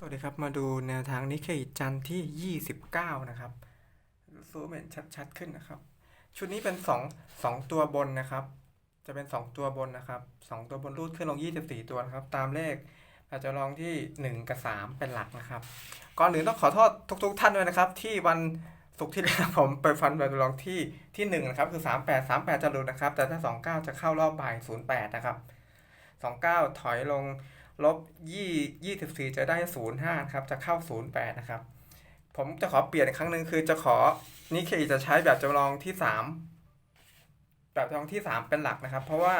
สวัสดีครับ มาดูแนวทางนิเคอิจันทร์ที่ 29 นะครับซูมเห็นชัดๆขึ้นนะครับ ชุดนี้เป็น 2 2 ตัวบนนะครับ จะเป็น 2 ตัวบนนะครับ 2 ตัวบนรูดขึ้นลง 24 ตัวนะครับ ตามเลขอาจจะลองที่ 1 กับ 3 เป็นหลักนะครับ ก่อนอื่นต้องขอโทษทุก ๆ ท่านด้วยนะครับ ที่วันศุกร์ที่แล้วผมไปฟันแบบลองที่ที่1นะครับคือ 38 38 จะหลุดนะครับ แต่ถ้า 29 จะเข้ารอบบ่าย 08 นะครับ 29 ถอยลง ลบยี่ยี่สิบสี่จะได้ศูนย์ห้าครับ จะเข้าศูนย์แปดนะครับ ผมจะขอเปลี่ยนอีกครั้งหนึ่งคือจะขอนิเคอีจะใช้แบบจำลองที่สามแบบจำลองที่สามเป็นหลักนะครับ เพราะว่า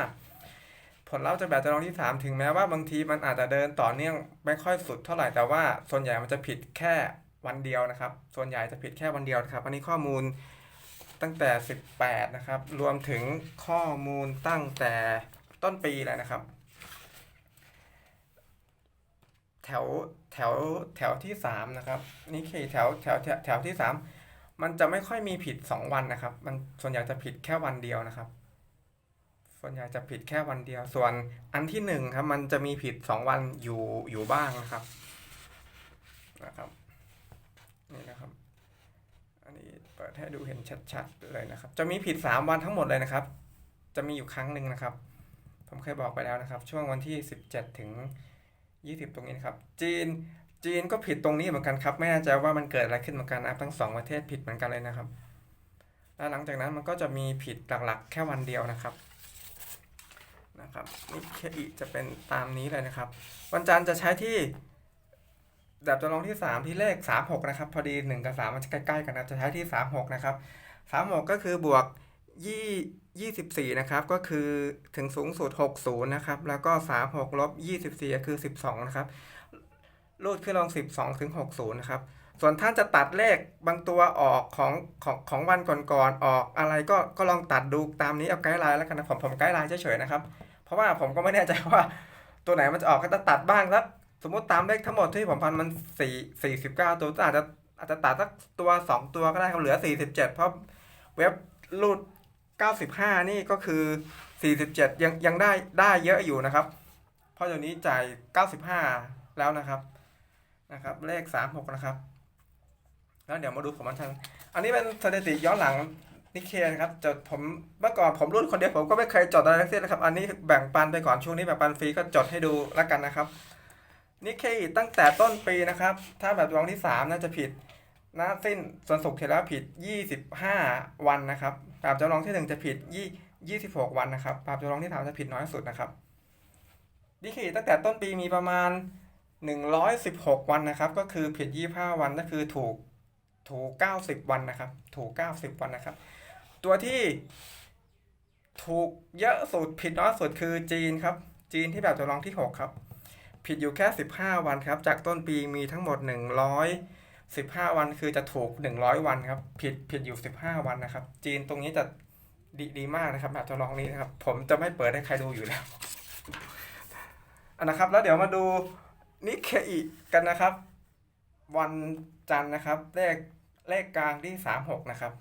ผลลัพธ์จากแบบจำลองที่สามถึงแม้ว่าบางทีมันอาจจะเดินต่อเนื่องไม่ค่อยสุดเท่าไหร่แต่ว่าส่วนใหญ่มันจะผิดแค่วันเดียวนะครับ ส่วนใหญ่จะผิดแค่วันเดียวนะครับ อันนี้ข้อมูลตั้งแต่ 18 นะครับ รวมถึงข้อมูลตั้งแต่ต้นปีเลยนะครับ แถวแถวแถวที่สามนะครับนี่เคแถวแถวแถวแถวที่สามมันจะไม่ค่อยมีผิดสองวันนะครับ มันส่วนใหญ่จะผิดแค่วันเดียวนะครับ ส่วนใหญ่จะผิดแค่วันเดียว ส่วนอันที่หนึ่งครับ มันจะมีผิดสองวันอยู่อยู่บ้างนะครับนะครับนี่นะครับ อันนี้เปิดให้ดูเห็นชัดๆเลยนะครับ จะมีผิดสามวันทั้งหมดเลยนะครับ จะมีอยู่ครั้งหนึ่งนะครับ ผมเคยบอกไปแล้วนะครับ ช่วงวันที่สิบเจ็ดถึง 20 ตรงนี้นะครับ จีนจีนก็ผิดตรงนี้เหมือนกันครับ ไม่แน่ใจว่ามันเกิดอะไรขึ้นเหมือนกันนะทั้งสองประเทศผิดเหมือนกันเลยนะครับ แล้วหลังจากนั้นมันก็จะมีผิดหลักๆ แค่วันเดียวนะครับนะครับนี่เคอีจะเป็นตามนี้เลยนะครับ วันจันทร์จะใช้ที่แบบจำลองที่ 3 ที่เลข 36 นะครับ พอดี 1 กับ 3 มันจะใกล้ๆกันนะจะใช้ที่ 36 นะครับ 36 ก็คือบวก ยี่24นะครับ ก็คือถึงสูงสุด60นย์นะครับ แล้วก็36ลบ24ก็คือ12นะครับ รูดขึ้นลง12ถึง60นย์นะครับ ส่วนท่านจะตัดเลขบางตัวออกของของของวันก่อนๆออกอะไรก็ก็ลองตัดดูตามนี้เอาไกด์ไลน์แล้วกันนะผมผมไกด์ไลน์เฉยๆนะครับ เพราะว่าผมก็ไม่แน่ใจว่าตัวไหนมันจะออกก็จะตัดบ้างแล้วสมมติตามเลขทั้งหมดที่ผมพันมัน4 49ตัวอาจจะอาจจะตัดสักตัว2ตัวก็ได้ครับเหลือ47เพราะเว็บรูด 95 นี่ก็คือ 47 ยังยังได้ได้เยอะอยู่นะครับ เพราะเดี๋ยวนี้จ่าย 95 แล้วนะครับนะครับ เลข 36 นะครับ แล้วเดี๋ยวมาดูของมันทันอันนี้เป็นสถิติย้อนหลังนิเคนะครับจดผมเมื่อก่อนผมรุ่นคนเดียวผมก็ไม่เคยจดอะไรทั้งสิ้นนะครับ อันนี้แบ่งปันไปก่อนช่วงนี้แบ่งปันฟรีก็จดให้ดูแล้วกันนะครับนิเคตั้งแต่ต้นปีนะครับ ถ้าแบบรองที่ 3 น่าจะผิด นะสิ้นส่วนศุกร์ที่แล้วผิด 25 วันนะครับปราบจำลองที่ 1 จะผิด20 26 วันนะครับปราบจำลองที่3จะผิดน้อยสุดนะครับดิคีตั้งแต่ต้นปีมีประมาณ 116 วันนะครับ ก็คือผิด 25 วันก็คือถูกถูก 90 วันนะครับ ถูก 90 วันนะครับ ตัวที่ถูกเยอะสุดผิดน้อยสุดคือจีนครับ จีนที่แบบจำลองที่ 6 ครับ ผิดอยู่แค่ 15 วันครับ จากต้นปีมีทั้งหมด 100 สิบห้าวันคือจะถูกหนึ่งร้อยวันครับ ผิดผิดอยู่สิบห้าวันนะครับ จีนตรงนี้จะดีดีมากนะครับแบบจำลองนี้นะครับ ผมจะไม่เปิดให้ใครดูอยู่แล้วอันนะครับ แล้วเดี๋ยวมาดูนิเคอิกันนะครับ วันจันทร์นะครับ เลขเลขกลางที่สามหกนะครับ